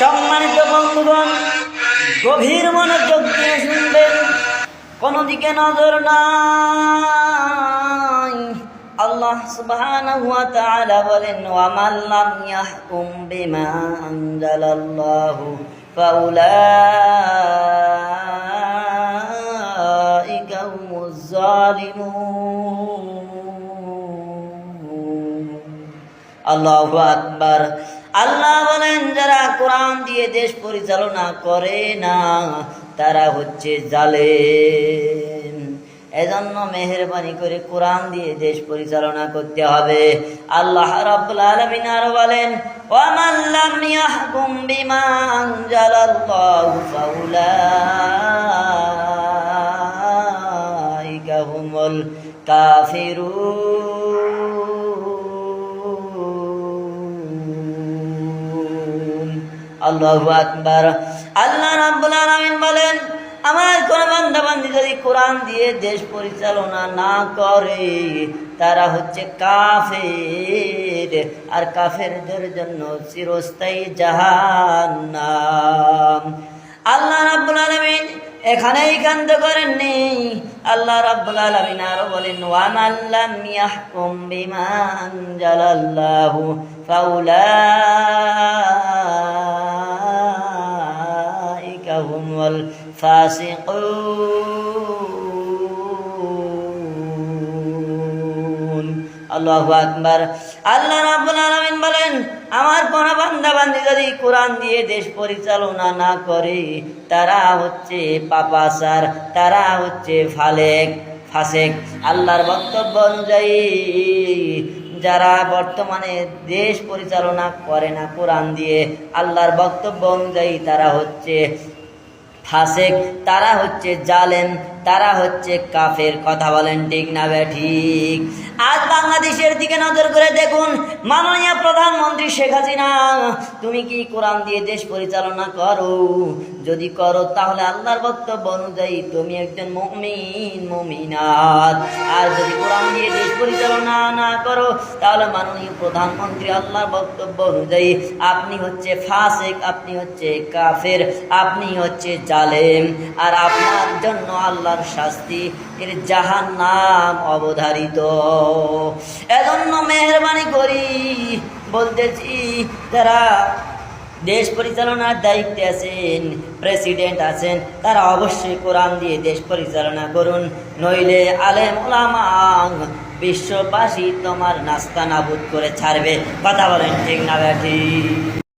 সম্মানিত বন্ধুগণ, গভীর মনোযোগ দিয়ে শুনবেন কোনো দিকে নজর নাই। আল্লাহ সুবহানাহু ওয়া তাআলা বলেন ওয়া মান লাম ইয়াহকুম বিমা আনজালাল্লাহু ফাউলাইকা হুমুজ জালিমুন আল্লাহু আকবার। আল্লাহ বলেন, যারা কোরআন দিয়ে দেশ পরিচালনা করে না, তারা হচ্ছে জালে এজন্য মেহরবানি করে কোরআন দিয়ে দেশ পরিচালনা করতে হবে। আল্লাহ রাব্বুল আলামিন আরও বলেন, ওয়ামান লাম ইয়াহকুম বিমা আনজালাল্লাহু ফাউলাইকা হুমুল কাফিরুন। আল্লাহু আকবার। আল্লাহ রাব্বুল আলামিন বলেন, আমার কোন বান্দা বান্দি যদি কোরআন দিয়ে দেশ পরিচালনা না করে, তারা হচ্ছে কাফের, আর কাফেরদের জন্য চিরস্থায়ী জাহান্নাম। আল্লাহ রাব্বুল আলামিন এখানেই কান্ত করেননি। আল্লাহ রাব্বুল আলামিন আরও বলেন ওয়া মান লাম ইয়াহকুম বিমা আনজালাল্লাহু ফাউলাইকা বলেন, আমার যদি দিয়ে দেশ পরিচালনা না করে, তারা হচ্ছে তারা হচ্ছে ফালেক, ফাসেক। বক্তব্য অনুযায়ী, যারা বর্তমানে দেশ পরিচালনা করে না কোরআন দিয়ে, আল্লাহর বক্তব্য অনুযায়ী তারা হচ্ছে ফাসেক তারা হচ্ছে জালেম। তারা হচ্ছে কাফের। কথা বলেন ঠিক না বে, ঠিক। আজ বাংলাদেশের দিকে নজর করে দেখুন, মাননীয় প্রধানমন্ত্রী শেখ হাসিনা, তুমি কি কোরআন দিয়ে দেশ পরিচালনা করো? যদি করো, তাহলে আল্লাহর বক্তব্য অনুযায়ী তুমি একজন মমিন, মমিনাত। আর যদি কোরআন দিয়ে দেশ পরিচালনা না করো, তাহলে মাননীয় প্রধানমন্ত্রী আল্লাহর বক্তব্য অনুযায়ী আপনি হচ্ছে ফাসেক, আপনি হচ্ছে কাফের, আপনি হচ্ছে জালেম। আর আপনার জন্য আল্লাহর শাস্তি, এর জাহান নাম অবধারিত। এজন্য মেহরবানি করি, বলতেছি তারা দেশ পরিচালনার দায়িত্বে আছেন, প্রেসিডেন্ট আছেন, তারা অবশ্যই কোরআন দিয়ে দেশ পরিচালনা করুন, নইলে আলেম ওলামা বিশ্ববাসী তোমার নাস্তা নাবুদ করে ছাড়বে। কথা বলেন ঠিক না ব্যাঠি